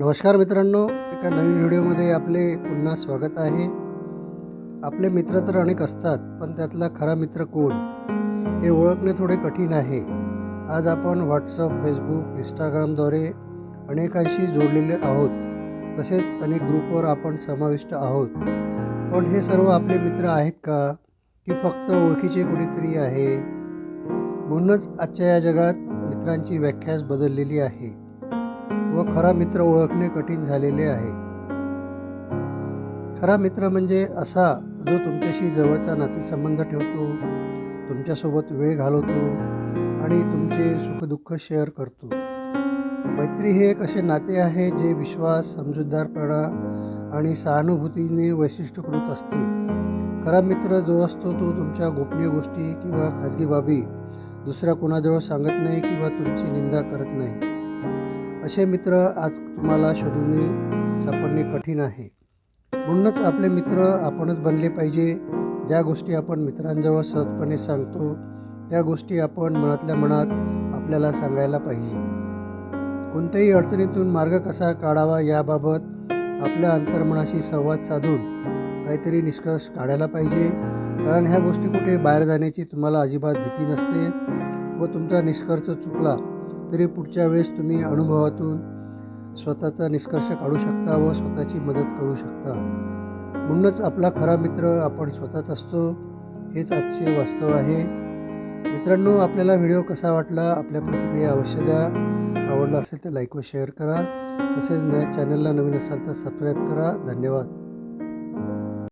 नमस्कार मित्रांनो एका नवीन व्हिडिओमध्ये आपले पुन्हा स्वागत आहे. आपले मित्र तर अनेक असतात पण त्यातला खरा मित्र कोण? हे ओळखणे थोडे कठीण आहे. आज आपण व्हॉट्सअप फेसबुक इंस्टाग्रामद्वारे अनेकांशी जोडलेले आहोत. तसेच अनेक ग्रुपवर आपण समाविष्ट आहोत. पण हे सर्व आपले मित्र आहेत का? की फक्त ओळखीचे कुणीतरी आहे? म्हणूनच आजच्या या जगात मित्रांची व्याख्याच बदललेली आहे. व खरा मित्र ओळखणे कठीण झालेले आहे. खरा मित्र म्हणजे असा जो तुमच्याशी जवळचा नातेसंबंध ठेवतो तुमच्यासोबत वेळ घालवतो आणि तुमचे सुखदुःख शेअर करतो. मैत्री हे एक असे नाते आहे जे विश्वास समजूतदारपणा आणि सहानुभूतीने वैशिष्ट्यकृत असते. खरा मित्र जो असतो तो तुमच्या गोपनीय गोष्टी किंवा खाजगी बाबी दुसऱ्या कोणाजवळ सांगत नाही किंवा तुमची निंदा करत नाही. असे मित्र आज तुम्हाला शोधून सापडणे कठीण आहे. म्हणूनच आपले मित्र आपणच बनले पाहिजे. ज्या गोष्टी आपण मित्रांजवळ सहजपणे सांगतो त्या गोष्टी आपण मनातल्या मनात आपल्याला सांगायला पाहिजे. कोणत्याही अडचणीतून मार्ग कसा काढावा याबाबत आपल्या अंतर्मनाशी संवाद साधून काहीतरी निष्कर्ष काढायला पाहिजे. कारण ह्या गोष्टी कुठे बाहेर जाण्याची तुम्हाला अजिबात भीती नसते व तुमचा निष्कर्ष चुकला तरी पुढच्या वेळेस तुम्ही अनुभवातून स्वतःचा निष्कर्ष काढू शकता व स्वतःची मदत करू शकता. म्हणूनच आपला खरा मित्र आपण स्वतःच असतो हेच आजचे वास्तव आहे. मित्रांनो आपल्याला व्हिडिओ कसा वाटला? आपल्या प्रतिक्रिया अवश्य द्या. आवडला असेल तर लाईक व शेअर करा. तसेच नया चॅनलला नवीन असाल तर सबस्क्राईब करा. धन्यवाद.